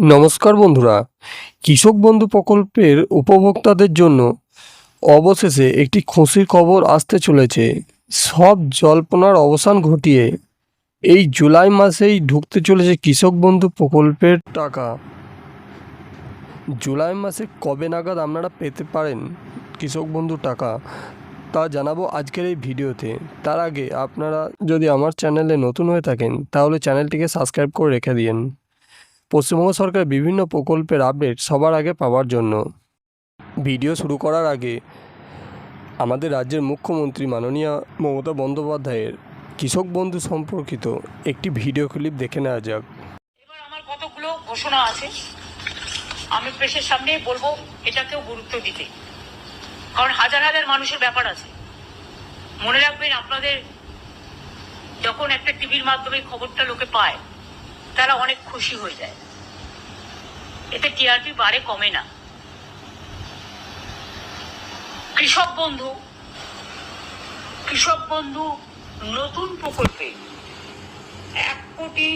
নমস্কার বন্ধুরা। কৃষক বন্ধু প্রকল্পের উপভোক্তাদের জন্য অবশেষে একটি খুশির খবর আসতে চলেছে। সব জল্পনার অবসান ঘটিয়ে এই জুলাই মাসেই ঢুকতে চলেছে কৃষক বন্ধু প্রকল্পের টাকা। জুলাই মাসে কবে নাগাদ আপনারা পেতে পারেন কৃষক বন্ধু টাকা, তা জানাব আজকের এই ভিডিওতে। তার আগে আপনারা যদি আমার চ্যানেলে নতুন হয়ে থাকেন, তাহলে চ্যানেলটিকে সাবস্ক্রাইব করে রেখে দিন পশ্চিমবঙ্গ সরকার বিভিন্ন প্রকল্পের আপডেট সবার আগে পাওয়ার জন্য। ভিডিও শুরু করার আগে আমাদের রাজ্যের মুখ্যমন্ত্রী মাননীয় মমতা বন্দ্যোপাধ্যায়ের কৃষক বন্ধু সম্পর্কিত একটি ভিডিও ক্লিপ দেখে নেওয়া যাক। এবার আমার কতগুলো ঘোষণা আছে, আমি প্রেসের সামনে বলব এটাকেও গুরুত্ব দিতে। কারণ হাজার হাজার মানুষের ব্যাপার আছে। মনে রাখবেন আপনাদের যখন একটা টিভির মাধ্যমে খবরটা লোকে পায় তারা অনেক খুশি হয়ে যায়। এতে টিআরপি বাড়ে কমে না। কৃষক বন্ধু কৃষক বন্ধু, নতুন প্রকল্পে এক কোটি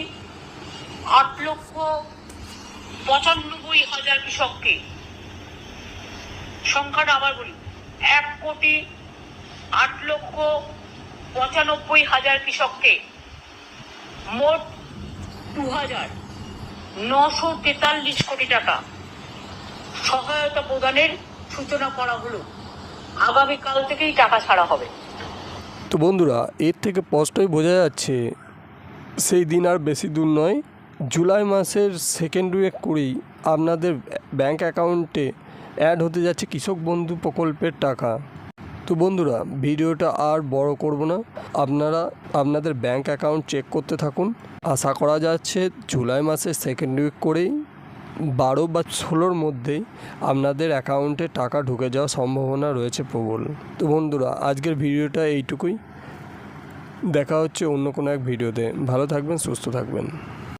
আট লক্ষ পঁচানব্বই হাজার কৃষককে, সংখ্যাটা আবার বলি, এক কোটি আট লক্ষ পঁচানব্বই হাজার কৃষককে মোট দু হাজার নশো তেতাল্লিশ কোটি টাকা সহায়তা প্রদানের সূচনা করা হলো। আগামীকাল থেকেই টাকা ছাড়া হবে। তো বন্ধুরা, এর থেকে স্পষ্টই বোঝা যাচ্ছে সেই দিন আর বেশি দূর নয়, জুলাই মাসের সেকেন্ড উইক করেই আপনাদের ব্যাংক অ্যাকাউন্টে অ্যাড হতে যাচ্ছে কৃষক বন্ধু প্রকল্পের টাকা। তো বন্ধুরা, ভিডিওটা আর বড় করব না। আপনারা আপনাদের ব্যাংক অ্যাকাউন্ট চেক করতে থাকুন। আশা করা যাচ্ছে জুলাই মাসের সেকেন্ড উইক করেই বারো বা ষোলোর মধ্যেই আপনাদের অ্যাকাউন্টে টাকা ঢুকে যাওয়ার সম্ভাবনা রয়েছে প্রবল। তো বন্ধুরা, আজকের ভিডিওটা এইটুকুই। দেখা হচ্ছে অন্য কোনো এক ভিডিওতে। ভালো থাকবেন, সুস্থ থাকবেন।